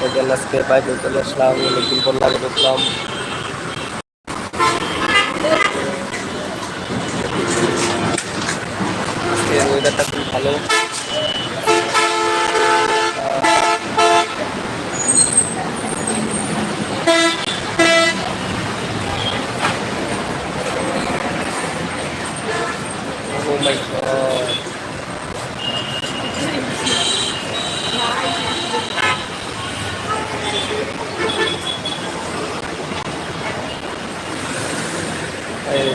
আজকে বাইরে চলে আসলাম অনেকদিন পর লাগে ঢুকলাম আজকে ওয়েদারটা খুব ভালো Oh my god. এই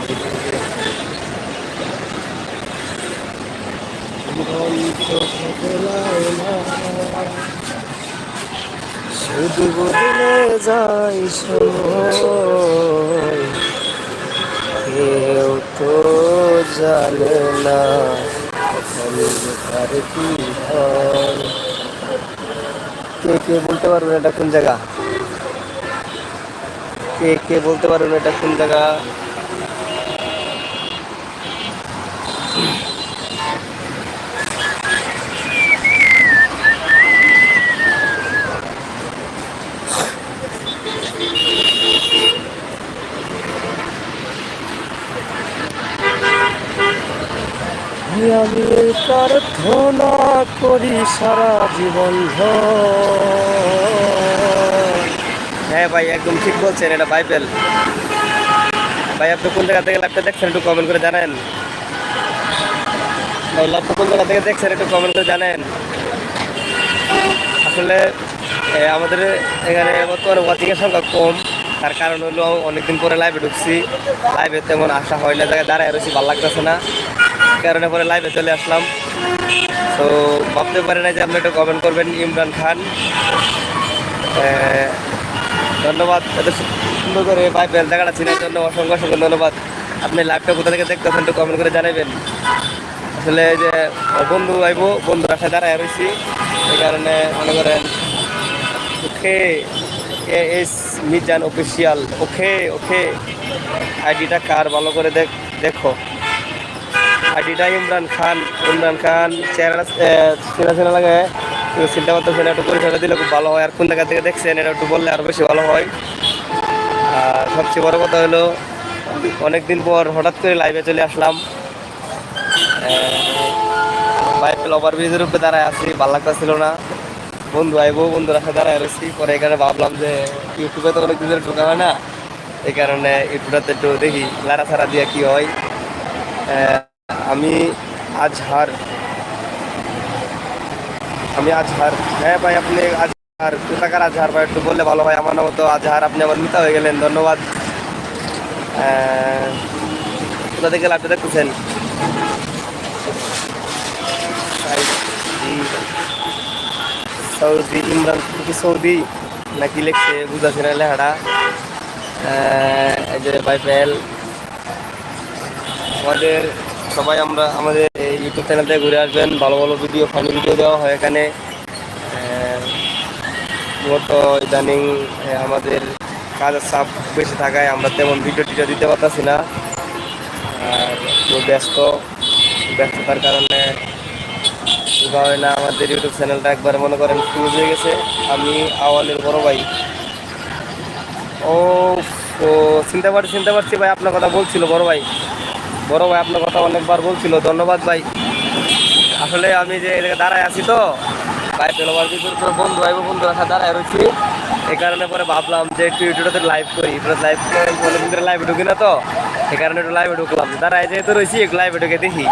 শুধু যাই সময় কেউ তো জানে না আর কি হয় কে কে বলতে পারবেন এটা কোন জায়গা? কে কে বলতে পারবেন এটা কোন জায়গা? আমি প্রার্থনা করি সারা জীবন হ্যাঁ ভাই, একদম ঠিক বলছেন, এটা বাইবেল। ভাই, আপনি কোন জায়গা থেকে লাইভটা দেখছেন একটু কমেন্ট করে জানেন। ভাই লাইভটা কোন জায়গা থেকে দেখছেন একটু কমেন্ট করে জানেন। আসলে আমাদের এখানে বর্তমানে ওয়াচিংয়ের সংখ্যা কম। তার কারণ হলো অনেকদিন পরে লাইভে ঢুকছি। লাইভে তেমন আসা হয় না, জায়গায় দাঁড়ায় রয়েছি, ভালো লাগতেছে না। কারণে পরে লাইভে চলে আসলাম। তো ভাবতে পারে না যে আপনি একটু কমেন্ট করবেন, ইমরান খান। ধন্যবাদ। এত সুন্দর করে বাইবেল জায়গাটা চিনার জন্য অসংখ্য অসংখ্য ধন্যবাদ। আপনি লাইভটা কোথা থেকে দেখতেছেন একটু কমেন্ট করে জানাবেন। আসলে এই যে, বন্ধু আইব বন্ধুর আশায় দাঁড়ায় রয়েছি। এই কারণে মনে করেন S Mizan official okay okay. আইডিটা কার? ভালো করে দেখ, দেখো। আইডিটা ইমরান খান ইমরান খান। চেহারা চেনা চেনা লাগে চিন্তা করতেছেন একটু পরিচয়টা দিলে খুব ভালো হয়। আর কোন জায়গা থেকে দেখছেন, এটা একটু বললে আরও বেশি ভালো হয়। আর সবচেয়ে বড় কথা হলো, অনেকদিন পর হঠাৎ করে লাইভে চলে আসলাম। বাইপেল ওভার ব্রিজের উপরে দাঁড়ায় আছি, ভালো লাগতেছিল না। বন্ধু, আইবো বন্ধুর সাথে দাঁড়ায় রয়েছি। পরে এখানে ভাবলাম যে ইউটিউবে তো অনেক দিনের ঢোকা হয় না। এই কারণে ইউটিউবটাতে একটু দেখি লারা ছাড়া দিয়ে কি হয়। আমি আজহার। আমি আজহার। হ্যাঁ ভাই, আপনি আজ আজহার। কোথাকার আজহার ভাই, একটু বললে ভালো হয়। আমার নাম তো আজহার, আপনি আমার মিতা হয়ে গেলেন, ধন্যবাদ। কোথা থেকে লাভটা দেখতেছেন? সৌদি, ইমরান কি সৌদি? নাকি লিখছে বুঝাচ্ছে না লেখাটা যে বাইপেল আমাদের সবাই আমরা আমাদের ইউটিউব চ্যানেল থেকে ঘুরে আসবেন। ভালো ভালো ভিডিও ফানি ভিডিও দেওয়া হয় এখানে। মূলত ইদানিং আমাদের কাজের চাপ বেশি থাকায় আমরা তেমন ভিডিও টিডিও দিতে পারতেছি না। আর ব্যস্ত, ব্যস্ততার কারণে না আমাদের ইউটিউব চ্যানেলটা একবার মনে করেন ফিউজ হয়ে গেছে। আমি আওয়ালের বড় ভাই। ও ও চিনতে পারছি চিনতে পারছি ভাই, আপনার কথা বলছিল বড় ভাই। বড় ভাই আপনার কথা অনেকবার বলছিল। ধন্যবাদ ভাই। আসলে আমি যে দাঁড়ায় আছি তো, ভাই পেলোবার ভিতর তো বন্ধু, ভাই বন্ধুরা সাথে দাঁড়ায় রয়েছি। এই কারণে পরে ভাবলাম যে একটু ইউটিউবে লাইভ করি। লাইভ করে লাইভে ঢুকি না তো। এই কারণে একটু লাইভে ঢুকলাম। দাঁড়ায় যেহেতু রয়েছি, একটু লাইভে ঢুকে দেখি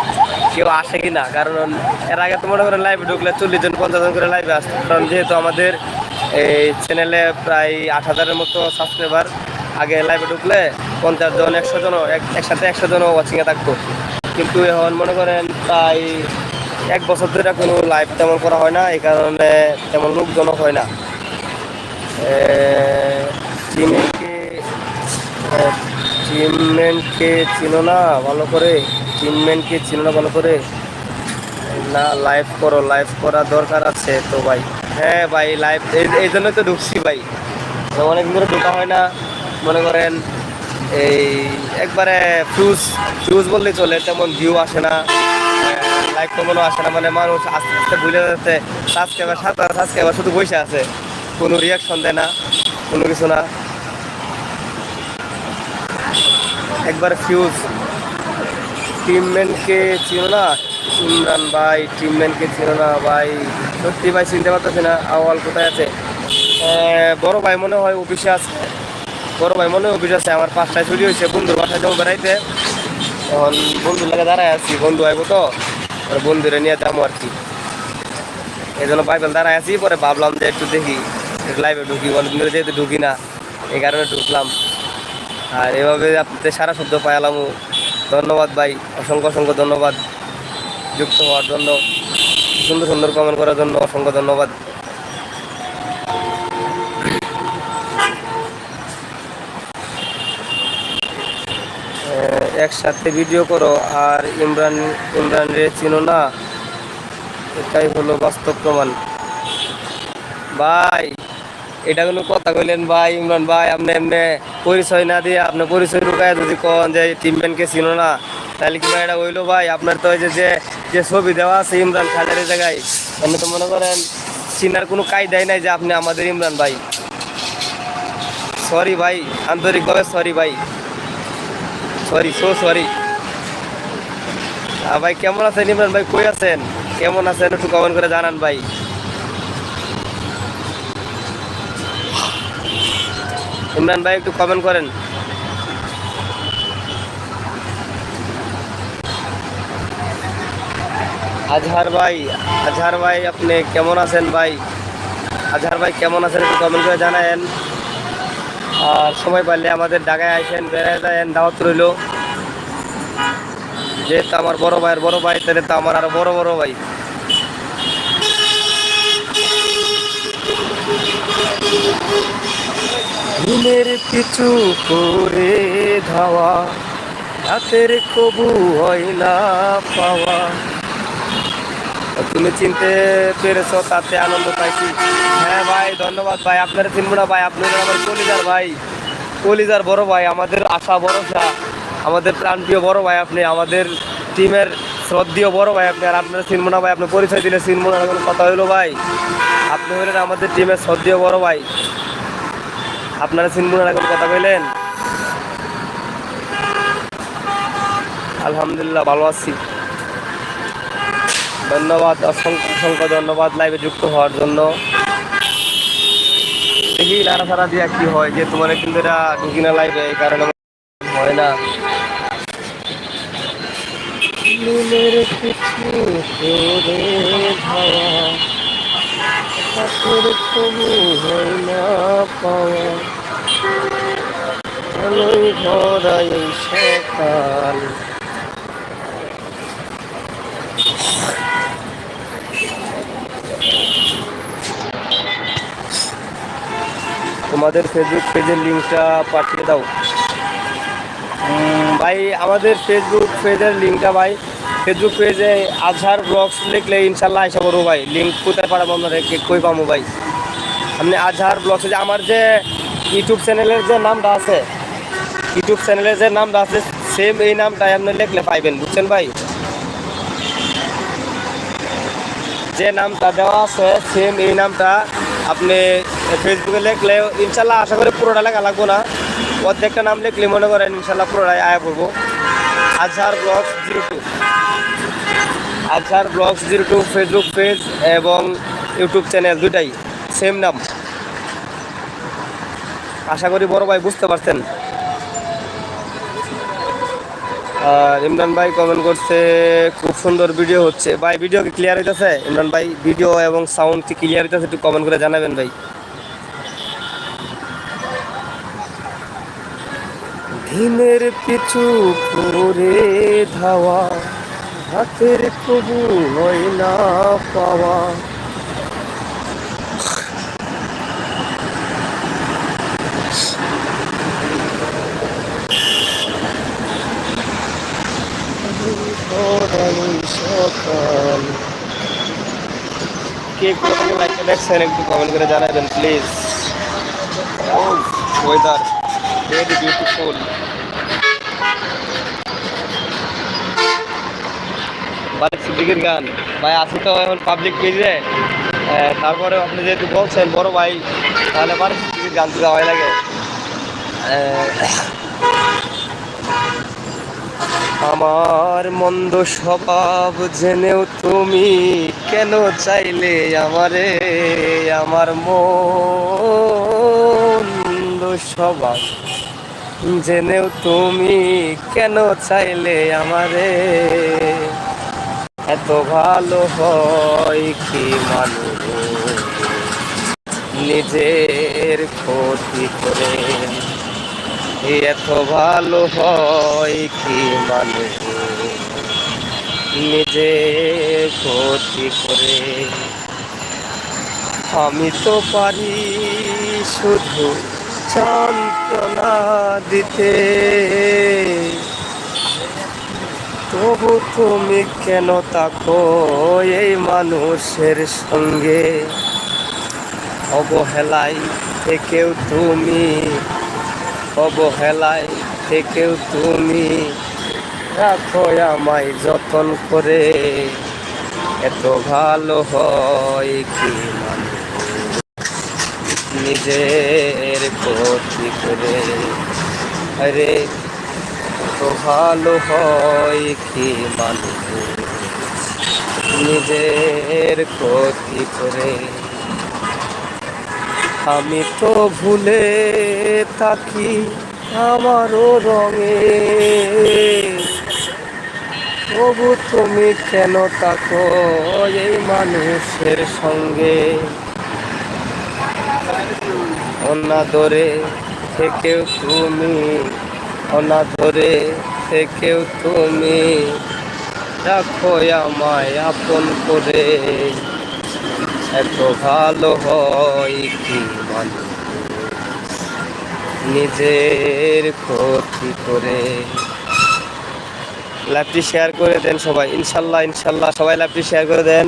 কেউ আসে কি না কারণ এর আগে তো মনে করেন লাইভে ঢুকলে চল্লিশ জন, পঞ্চাশ জন করে লাইভে আসতো। কারণ যেহেতু আমাদের এই চ্যানেলে প্রায় আট হাজারের মতো সাবস্ক্রাইবার আগে লাইভে ঢুকলে পঞ্চাশ জন, একশো জনও, এক- একসাথে একশো জনও ওয়াচিংয়ে থাকতো। কিন্তু এখন মনে করেন প্রায় এক বছর ধরে কোনো লাইভ তেমন করা হয় না, এই কারণে তেমন লোকজনক হয় না। চিমমেনকে চিনো না, ভালো করে। চিমমেনকে চিনো না, ভালো করে। না লাইভ করো লাইভ করা দরকার আছে তো ভাই। হ্যাঁ ভাই লাইভ এই জন্যই তো ঢুকছি ভাই। অনেক ধরে ঢোকা হয় না, মনে করেন এই একবারে ফিউজ ফিউজ বললে চলে, তেমন ভিউ আসে না। লাইভ তেমনও আসে না মানে মানুষ আস্তে আস্তে ভুলে যাচ্ছে। সাবস্ক্রাইবার সাত সাবস্ক্রাইবার শুধু বসে আছে। কোনো রিয়াকশন দেয় না, কোনো কিছু না। একবার ফিউজ টিমম্যানকে ছিল না? ইমরান ভাই টিমম্যানকে ছিল না ভাই? সত্যি ভাই, চিনতে পারতেছি না আওয়াল কোথায় আছে? বড় ভাই মনে হয় অফিসে আছে। বড় ভাই মনে হয় অফিসে আছে। আমার পাঁচটায় ছুটি হয়েছে। বন্ধুর বাসায় যাব বেড়াইতে। এখন বন্ধুর লাগে দাঁড়ায় আছি। বন্ধু আইব তো? বন্ধুরে নিয়ে যাব আর কি। এই জন্য পাইপেল দাঁড়ায় আছি। পরে ভাবলাম যে একটু দেখি। লাইভে ঢুকি। অনেকদিন যেহেতু ঢুকি না, এই কারণে ঢুকলাম। আর এভাবে আপনাদের সারা শব্দ পাইলাম ধন্যবাদ ভাই, অসংখ্য অসংখ্য ধন্যবাদ। যুক্ত হওয়ার জন্য, সুন্দর সুন্দর কমেন্ট করার জন্য অসংখ্য ধন্যবাদ। একসাথে ভিডিও করো, আর ইমরান ইমরান রে চিনো না? এটাই হলো বাস্তব প্রমাণ। ভাই এটা কোনো কথা কইলেন ভাই, ইমরান ভাই, আপনি এমনি পরিচয় না দিয়ে আপনি পরিচয় ঢুকায় যদি কন যে টিম ম্যানকে চিনো না, তাহলে কি এটা হইল ভাই? আপনার তো যে যে ছবি দেওয়া আছে ইমরান খানের জায়গায়, আপনি তো মনে করেন চিনার কোনো কায়দাই নাই যে আপনি আমাদের ইমরান ভাই। সরি ভাই, আন্তরিকভাবে সরি ভাই। সরি সো সরি ভাই, কেমন আছেন ইমরান ভাই? কই আছেন? কেমন আছেন একটু কমেন্ট করে জানান ভাই। ইমরান ভাই একটু কমেন্ট করেন। আজহার ভাই আজহার ভাই আপনি কেমন আছেন ভাই? আজহার ভাই কেমন আছেন একটু কমেন্ট করে জানায়েন। আর সময় পারলে আমাদের ঢাকায় আসেন বেড়ায় যায়েন, দাওয়াত রইল। যেহেতু আমার বড় ভাইয়ের বড় ভাই, তাহলে তো আমার আরও বড় বড় ভাই। দিনের পিছু করে ধাওয়া, রাতের কবু হয় না পাওয়া। তুমি চিনতে পেরেছ, তাতে আনন্দ পাইছি। হ্যাঁ ভাই, ধন্যবাদ ভাই, আপনারা চিনবো না ভাই আপনারা আমার কলিজার ভাই। কলিজার বড় ভাই, আমাদের আশা ভরসা। আমাদের প্রাণপ্রিয় বড় ভাই আপনি, আমাদের টিমের শ্রদ্ধীয় বড় ভাই আপনি, আর আপনারা চিনবো না ভাই, আপনি পরিচয় দিলে চিনবো না কোনো কথা হইল ভাই। আপনি হলেন আমাদের টিমের শ্রদ্ধীয় বড় ভাই। আপনারা চিনবো না এখন কথা কইলেন? আলহামদুলিল্লাহ, ভালো আছি। ধন্যবাদ, অসংখ্য অসংখ্য ধন্যবাদ লাইভে যুক্ত হওয়ার জন্য। দেখি নাড়াচাড়া দিয়া কি হয়, যে তোমার কিন্তু এটা ঢুকি না লাইভে এই কারণে হয় না। পিছু করে ধাওয়া, হাতের হয় না পাওয়া সকাল তোমাদের ফেসবুক পেজের লিঙ্কটা পাঠিয়ে দাও। ভাই আমাদের ফেসবুক পেজের লিঙ্কটা ভাই ফেসবুক পেজে আজহার ব্লগস লিখলে ইনশাল্লাহ আশা করব ভাই। লিঙ্ক কোথায় পাঠাবো আপনারা কে- কই পাবো ভাই? আপনি আজহার ব্লগস যে আমার যে ইউটিউব চ্যানেলের যে নামটা আছে ইউটিউব চ্যানেলের যে নামটা আছে সেম এই নামটাই আপনি লিখলে পাইবেন, বুঝছেন ভাই? যে নামটা দেওয়া আছে সেম এই নামটা আপনি ফেসবুকে লিখলে ইনশাল্লাহ আশা করি পুরোটা লেখা লাগবো না। অর্ধেকটা নাম লিখলে মনে করেন ইনশাল্লাহ পুরোটাই আয়া করব Azhar blogs zero two Azhar blogs zero two Facebook page এবং ইউটিউব চ্যানেল দুটাই সেম নাম। আশা করি বড় ভাই বুঝতে পারছেন। আর ইমরান ভাই কমেন্ট করছে, খুব সুন্দর ভিডিও হচ্ছে। ভাই ভিডিও কি ক্লিয়ার হইতেছে? ইমরান ভাই ভিডিও এবং সাউন্ড কি ক্লিয়ার হইতেছে একটু কমেন্ট করে জানাবেন ভাই। দিনের পিছু ধাওয়া। হাতের কবু হয় না পাওয়া ভরাই সকাল কে কোথায় লাইকটা দেখছেন একটু কমেন্ট করে জানাবেন প্লিজ ও ওয়েদার ভেরি বিউটিফুল সিদ্দিকের গান। ভাই আছি তো এখন পাবলিক পেজে তারপরে আপনি যেহেতু বলছেন, বড় ভাই, তাহলে পারিস্থিতিক গান তো গাওয়াই লাগে। আমার মন্দ স্বভাব জেনেও তুমি কেন চাইলে আমারে? আমার মন্দ স্বভাব জেনেও তুমি কেন চাইলে আমারে? এত ভালো হয় কি মানুষ? নিজের ক্ষতি করে এত ভালো হয় কি মানুষ? নিজে ক্ষতি করে আমি তো পারি শুধু যন্ত্রণা দিতে। তবু তুমি কেন তাকো এই মানুষের সঙ্গে? অবহেলায় থেকেও তুমি, অবহেলায় থেকেও তুমি রাখো আমায় যতন করে। এত ভালো হয় কি নিজের ক্ষতি করে। আরে ভালো হয় কি মানুষ? নিজের ক্ষতি করে। আমি তো ভুলে থাকি আমারও রঙে। তবু তুমি কেন তাকো এই মানুষের সঙ্গে? অনাদরে থেকেও তুমি অনাদরে থেকেও তুমি রাখো আমায় আপন করে। এত ভালো হয় কি মানুষ নিজের ক্ষতি করে। লাইভটি শেয়ার করে দেন সবাই। ইনশাল্লাহ ইনশাল্লাহ সবাই লাইভটি শেয়ার করে দেন।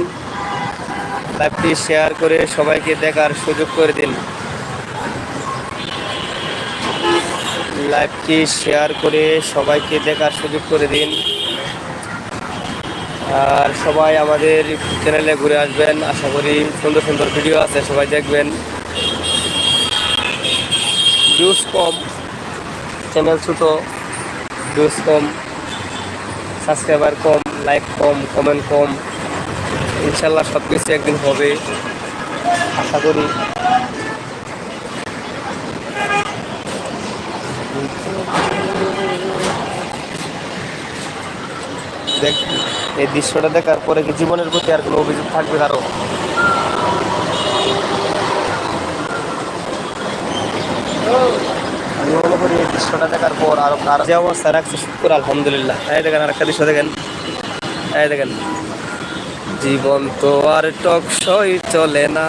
লাইভটি শেয়ার করে সবাইকে দেখার সুযোগ করে দিন। লাইভটি শেয়ার করে সবাইকে দেখার সুযোগ করে দিন। আর সবাই আমাদের চ্যানেলে ঘুরে আসবেন। আশা করি সুন্দর সুন্দর ভিডিও আছে, সবাই দেখবেন। ভিউজ কম চ্যানেল ছোটো ভিউজ কম সাবস্ক্রাইবার কম লাইক কম কমেন্ট কম। ইনশাল্লাহ সব কিছু একদিন হবে। আশা করি। দেখ, এই দৃশ্যটা দেখার পরে কি জীবনের প্রতি আর কোনো অভিযোগ থাকবে কারও আমি মনে করি এই দৃশ্যটা দেখার পর আরও কার যে অবস্থা রাখছে, শুক্র, আলহামদুলিল্লাহ। এই দেখেন আর একটা দৃশ্য দেখেন। এই দেখেন। জীবন তো আর টকসই চলে না।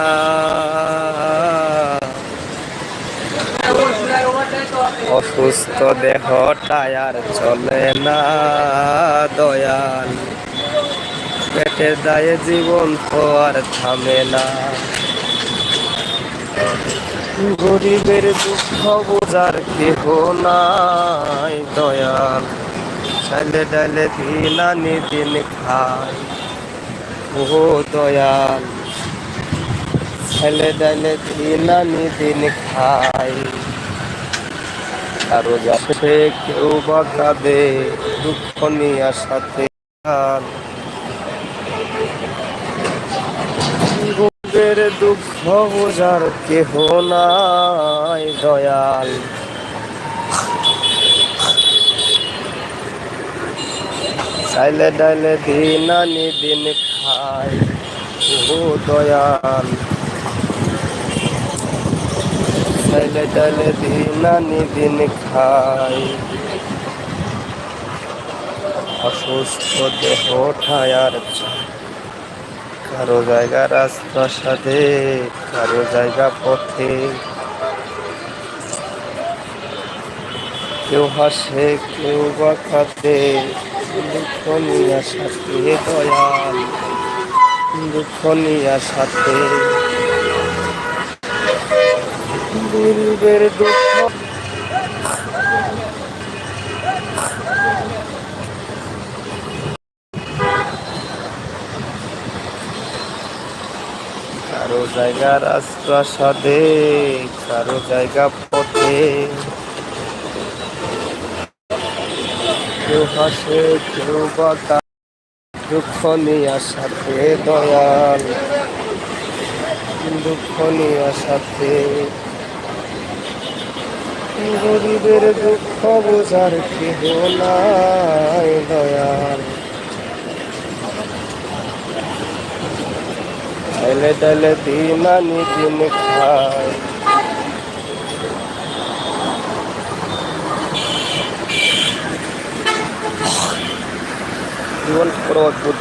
অসুস্থ দেহটায় আর চলে না, দয়াল। পেটের দায়ে জীবন তো আর থামে না। গরিবের দুঃখ বোঝার কেহ নাই, দয়াল। চাইলে ডাইলে দিন আনি দিন খায়। ও দয়াল। ছেলে ডাইলে দিন আনি দিন খায়। কারও যাচ্ছে কেউ বা কাঁদে দুঃখ নিয়ে সাথে। গরিবের দুঃখ বোঝার কেহ নাই, দয়াল। চাইলে ডাইলে দিন আনি দিন খায় ও দয়াল। চাইলে ডাইলে দিন আনি দিন খায় অসুস্থ দেহ ঠায়ার কারও জায়গা রাস্তা সাথে কারও জায়গা পথে। কেউ হাসে, কেউ বা কাঁদে। দুঃখ নিয়ে সাথে দয়াল, দুঃখ নিয়ে সাথে গরিবের দুঃখ কারও জায়গা রাজপ্রাসাদে, কারও জায়গা পথে। কেউ হাসে, কেউ বা দুঃখ নিয়ে সাথে দয়াল। দুঃখ নিয়ে সাথে গরিবের দুঃখ বোঝার কেহ নাই দয়াল ডালে ডালে দিন আনি দিন খায় জীবন বড় অদ্ভুত